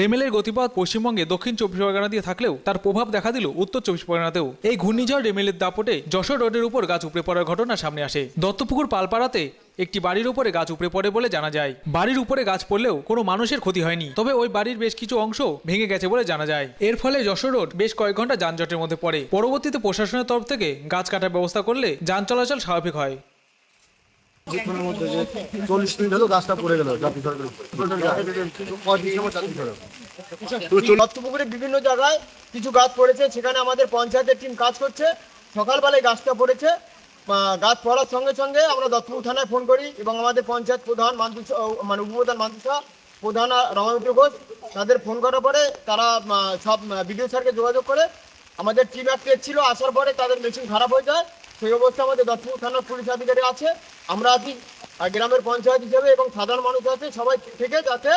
রেমেলের গতিপথ পশ্চিমবঙ্গে দক্ষিণ চব্বিশ পরগনা দিয়ে থাকলেও তার প্রভাব দেখা দিল উত্তর চব্বিশ পরগনাতেও। এই ঘূর্ণিঝড় রেমেলের দাপটে যশোর রোডের উপর গাছ উপড়ে পড়ার ঘটনা সামনে আসে। দত্তপুকুর পালপাড়াতে একটি বাড়ির উপরে গাছ উপড়ে পড়ে বলে জানা যায়। বাড়ির উপরে গাছ পড়লেও কোনো মানুষের ক্ষতি হয়নি। তবে ওই বাড়ির বেশ কিছু অংশ ভেঙে গেছে বলে জানা যায়। এর ফলে যশোর রোড বেশ কয়েক ঘণ্টা যানজটের মধ্যে পড়ে। পরবর্তীতে প্রশাসনের তরফ থেকে গাছ কাটার ব্যবস্থা করলে যান চলাচল স্বাভাবিক হয়। চল্লিশ মিনিট হলো গাছটা পড়ে গেল বিভিন্ন জায়গায় কিছু গাছ পড়েছে, সেখানে আমাদের পঞ্চায়েতের টিম কাজ করছে। সকালবেলায় গাছটা পড়েছে। গাছ পড়ার সঙ্গে সঙ্গে আমরা দত্তপুর থানায় ফোন করি এবং আমাদের পঞ্চায়েত প্রধান মান্টু মানে উপপ্রধান মান্টুসা প্রধান রমামিত্র ঘোষ, তাদের ফোন করার পরে তারা সব বিডিও স্যারকে যোগাযোগ করে আমাদের টিম একটা ছিল আসার পরে তাদের মেশিন খারাপ হয়ে যায়। সেই অবস্থা আমাদের দত্তপুর থানার পুলিশ আধিকারিক আছে। আমরা আছি গ্রামের পঞ্চায়েত হিসেবে এবং সাধারণ মানুষ আছে, সবাই থেকে যাতে